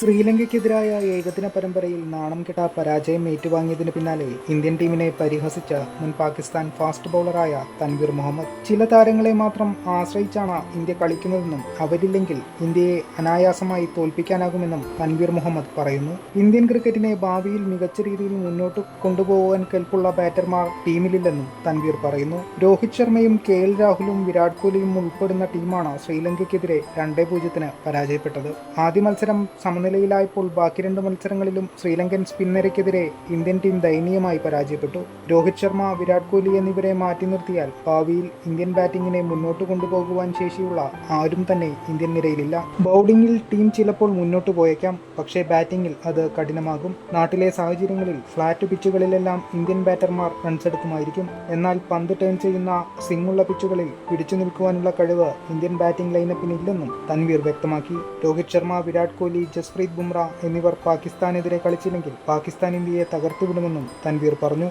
ശ്രീലങ്കയ്ക്കെതിരായ ഏകദിന പരമ്പരയിൽ നാണം കെട്ട പരാജയം ഏറ്റുവാങ്ങിയതിന് പിന്നാലെ ഇന്ത്യൻ ടീമിനെ പരിഹസിച്ച മുൻ പാകിസ്ഥാൻ ഫാസ്റ്റ് ബൗളറായ തൻവീർ മുഹമ്മദ്. ചില താരങ്ങളെ മാത്രം ആശ്രയിച്ചാണ് ഇന്ത്യ കളിക്കുന്നതെന്നും അവരില്ലെങ്കിൽ ഇന്ത്യയെ അനായാസമായി തോൽപ്പിക്കാനാകുമെന്നും തൻവീർ മുഹമ്മദ് പറയുന്നു. ഇന്ത്യൻ ക്രിക്കറ്റിനെ ഭാവിയിൽ മികച്ച രീതിയിൽ മുന്നോട്ട് കൊണ്ടുപോകാൻ കെൽപ്പുള്ള ബാറ്റർമാർ ടീമിലില്ലെന്നും തൻവീർ പറയുന്നു. രോഹിത് ശർമ്മയും കെ എൽ രാഹുലും വിരാട് കോഹ്ലിയും ഉൾപ്പെടുന്ന ടീമാണ് ശ്രീലങ്കയ്ക്കെതിരെ രണ്ടേ പൂജ്യത്തിന് പരാജയപ്പെട്ടത്. ആദ്യ മത്സരം സമനിലയിലായപ്പോൾ ബാക്കി രണ്ട് മത്സരങ്ങളിലും ശ്രീലങ്കൻ സ്പിന്നരയ്ക്കെതിരെ ഇന്ത്യൻ ടീം ദയനീയമായി പരാജയപ്പെട്ടു. രോഹിത് ശർമ്മ വിരാട് കോഹ്ലി എന്നിവരെ മാറ്റി നിർത്തിയാൽ ഭാവിയിൽ ഇന്ത്യൻ ബാറ്റിംഗിനെ മുന്നോട്ട് കൊണ്ടുപോകുവാൻ ശേഷിയുള്ള ആരും തന്നെ ഇന്ത്യൻ നിരയിലില്ല. ബൗളിംഗിൽ ടീം ചിലപ്പോൾ മുന്നോട്ട് പോയേക്കാം പക്ഷേ ബാറ്റിംഗിൽ അത് കഠിനമാകും. നാട്ടിലെ സാഹചര്യങ്ങളിൽ ഫ്ലാറ്റ് പിച്ചുകളിലെല്ലാം ഇന്ത്യൻ ബാറ്റർമാർ റൺസെടുക്കുമായിരിക്കും. എന്നാൽ പന്ത് ടേൺ ചെയ്യുന്ന സിങ്ങുള്ള പിച്ചുകളിൽ പിടിച്ചു നിൽക്കുവാനുള്ള കഴിവ് ഇന്ത്യൻ ബാറ്റിംഗ് ലൈനപ്പിനില്ലെന്നും തൻവീർ വ്യക്തമാക്കി. രോഹിത് ശർമ്മ വിരാട് കോഹ്ലി ജസ്പ്രീത് ബുംറ എന്നിവർ പാകിസ്ഥാനെതിരെ കളിച്ചില്ലെങ്കിൽ പാകിസ്ഥാൻ ഇന്ത്യയെ തകർത്തുവിടുമെന്നും തൻവീർ പറഞ്ഞു